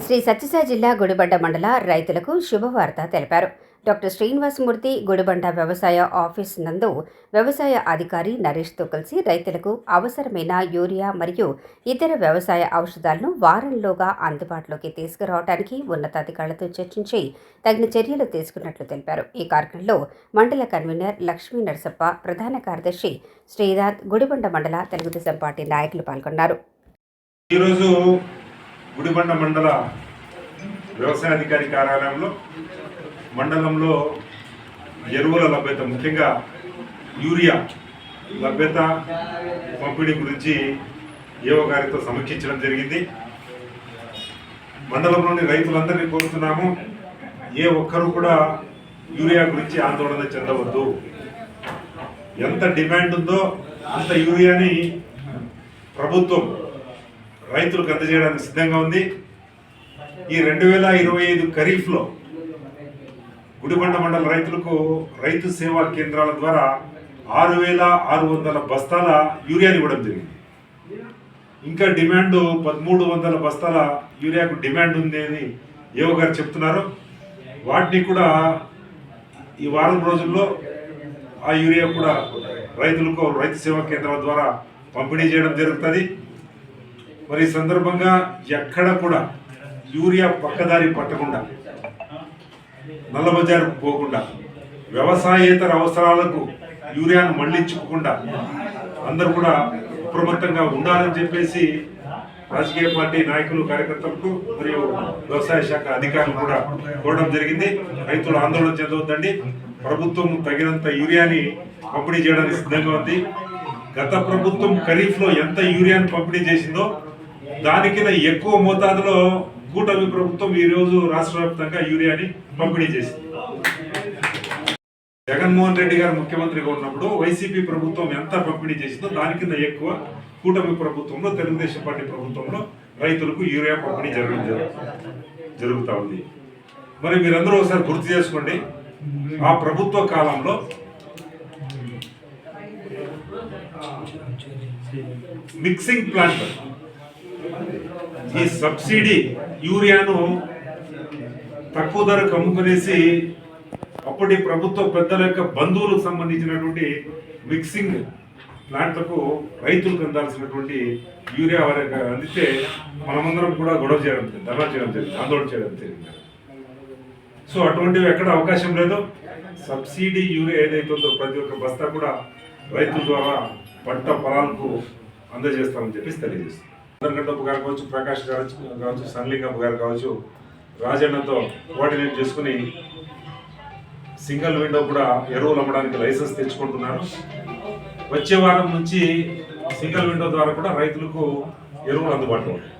శ్రీ సత్యసాయి జిల్లా గుడిబండ మండల రైతులకు శుభవార్త తెలిపారు. డాక్టర్ శ్రీనివాసమూర్తి గుడిబండ వ్యవసాయ ఆఫీస్ నందు వ్యవసాయ అధికారి నరేష్తో కలిసి రైతులకు అవసరమైన యూరియా మరియు ఇతర వ్యవసాయ ఔషధాలను వారంలోగా అందుబాటులోకి తీసుకురావడానికి ఉన్నతాధికారులతో చర్చించి తగిన చర్యలు తీసుకున్నట్లు తెలిపారు. ఈ కార్యక్రమంలో మండల కన్వీనర్ లక్ష్మీ నరసప్ప ప్రధాన కార్యదర్శి శ్రీనాథ్ గుడిబండ మండల తెలుగుదేశం పార్టీ నాయకులు పాల్గొన్నారు. ఈరోజు గుడిబండ మండల వ్యవసాయ అధికారి కార్యాలయంలో మండలంలో ఎరువుల లభ్యత ముఖ్యంగా యూరియా లభ్యత పంపిణీ గురించి ఏవో గారితో సమీక్షించడం జరిగింది. మండలంలోని రైతులందరినీ కోరుతున్నాము ఏ ఒక్కరు కూడా యూరియా గురించి ఆందోళన చెందవద్దు. ఎంత డిమాండ్ ఉందో అంత యూరియాని ప్రభుత్వం రైతులకు అందజేయడానికి సిద్ధంగా ఉంది. ఈ రెండు వేల ఇరవై ఐదు ఖరీఫ్లో గుడిబండ మండల రైతులకు రైతు సేవా కేంద్రాల ద్వారా ఆరు వేల ఆరు వందల బస్తాల యూరియాని ఇవ్వడం జరిగింది. ఇంకా డిమాండ్ పదమూడు వందల బస్తాల యూరియాకు డిమాండ్ ఉంది అని ఏవో గారు చెప్తున్నారు. వాటిని కూడా ఈ వారం రోజుల్లో ఆ యూరియా కూడా రైతులకు రైతు సేవా కేంద్రాల ద్వారా పంపిణీ చేయడం జరుగుతుంది. మరి ఈ సందర్భంగా ఎక్కడ కూడా యూరియా పక్కదారి పట్టకుండా నల్లబజారు పోకుండా వ్యవసాయేతర అవసరాలకు యూరియాను మళ్ళించుకోకుండా అందరూ కూడా అప్రమత్తంగా ఉండాలని చెప్పేసి రాజకీయ పార్టీ నాయకులు కార్యకర్తలకు మరియు వ్యవసాయ శాఖ అధికారులు కూడా కోరడం జరిగింది. రైతులు ఆందోళన చెందవద్దండి. ప్రభుత్వం తగినంత యూరియాని పంపిణీ చేయడానికి సిద్ధంగా ఉంది. గత ప్రభుత్వం ఖరీఫ్లో ఎంత యూరియాను పంపిణీ చేసిందో దానికింద ఎక్కువ మోతాదులో కూటమి ప్రభుత్వం ఈ రోజు రాష్ట్ర వ్యాప్తంగా యూరియాని పంపిణీ చేసింది. జగన్మోహన్ రెడ్డి గారు ముఖ్యమంత్రిగా ఉన్నప్పుడు వైసీపీ ప్రభుత్వం ఎంత పంపిణీ చేసిందో దాని కింద ఎక్కువ కూటమి ప్రభుత్వంలో తెలుగుదేశం పార్టీ ప్రభుత్వంలో రైతులకు యూరియా పంపిణీ జరగడం జరుగుతూ ఉంది. మరి మీరందరూ ఒకసారి గుర్తు చేసుకోండి ఆ ప్రభుత్వ కాలంలో మిక్సింగ్ ప్లాంట్ ఈ సబ్సిడీ యూరియాను తక్కువ ధరకు అమ్ముకునేసి అప్పటి ప్రభుత్వ పెద్దల యొక్క బంధువులకు సంబంధించినటువంటి మిక్సింగ్ ప్లాంట్లకు రైతులకు అందాల్సినటువంటి యూరియా వారికి అందితే మనమందరం కూడా గొడవ చేయడం ధర్నా చేయడం జరిగింది ఆందోళన చేయడం జరిగింది. సో అటువంటివి ఎక్కడ అవకాశం లేదు. సబ్సిడీ యూరియా ఏదైతే ఉందో ప్రతి ఒక్క బస్తా కూడా రైతుల ద్వారా పంట పొలాలకు అందజేస్తామని చెప్పేసి తెలియజేస్తుంది అందరికంటే గారు కావచ్చు ప్రకాష్ గారు కావచ్చు సన్లింగప్ప గారు కావచ్చు రాజన్నతో కోఆర్డినేట్ చేసుకుని సింగిల్ విండో కూడా ఎరువులు అమ్మడానికి లైసెన్స్ తెచ్చుకుంటున్నారు. వచ్చే వారం నుంచి సింగిల్ విండో ద్వారా కూడా రైతులకు ఎరువులు అందుబాటులో ఉంటాయి